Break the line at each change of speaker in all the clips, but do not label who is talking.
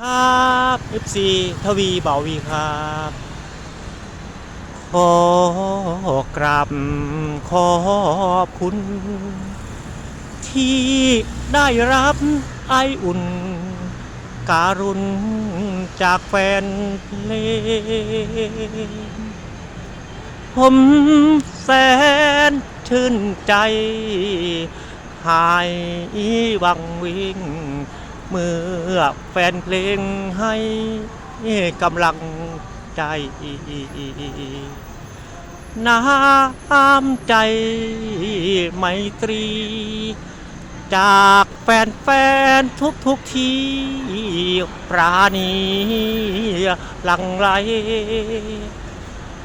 ครับ FC ทวีเบาวีครับขอกราบขอบคุณ ที่ได้รับไออุ่น การุณจากแฟนเพลงผมแสนชื่นใจ หายวังวิง เมื่อแฟนเพลงให้กำลังใจน้ำใจไมตรี จากแฟนแฟนทุกทุกๆที่ปราณีหลังไหล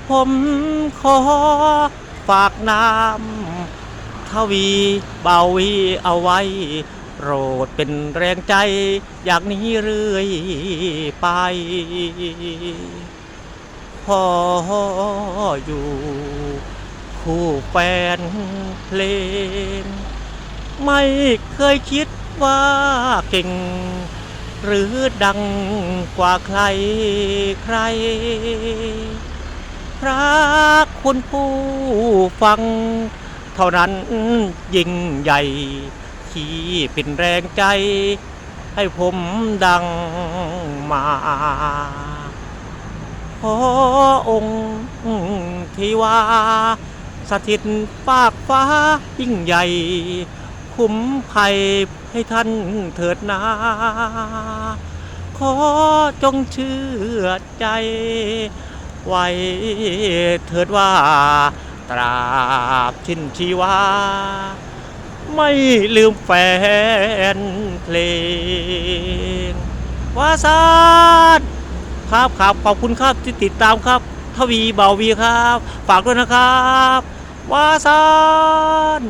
ผมขอฝากน้ำทวีเบาวีเอาไว้ โปรดเป็นแรงใจอย่างนี้เรื่อยไปพออยู่ คู่แฟนเพลง ไม่เคยคิดว่าเก่ง หรือดังกว่าใครใครพระคุณผู้ฟัง เท่านั้นยิ่งใหญ่ ที่เป็นแรงใจ ให้ผมดังมาขอองค์ที่ว่าสถิตปากฟ้ายิ่งใหญ่ คุ้มภัยให้ท่านเถิดนา ขอจงเชื่อใจ ไว้เถิดว่า ตราบชินชีวา ไม่ลืมแฟนเพลงวาซานครับครับขอบคุณครับที่ติดตามครับ ทวีเบาวีครับ ฝากด้วยนะครับ วาซาน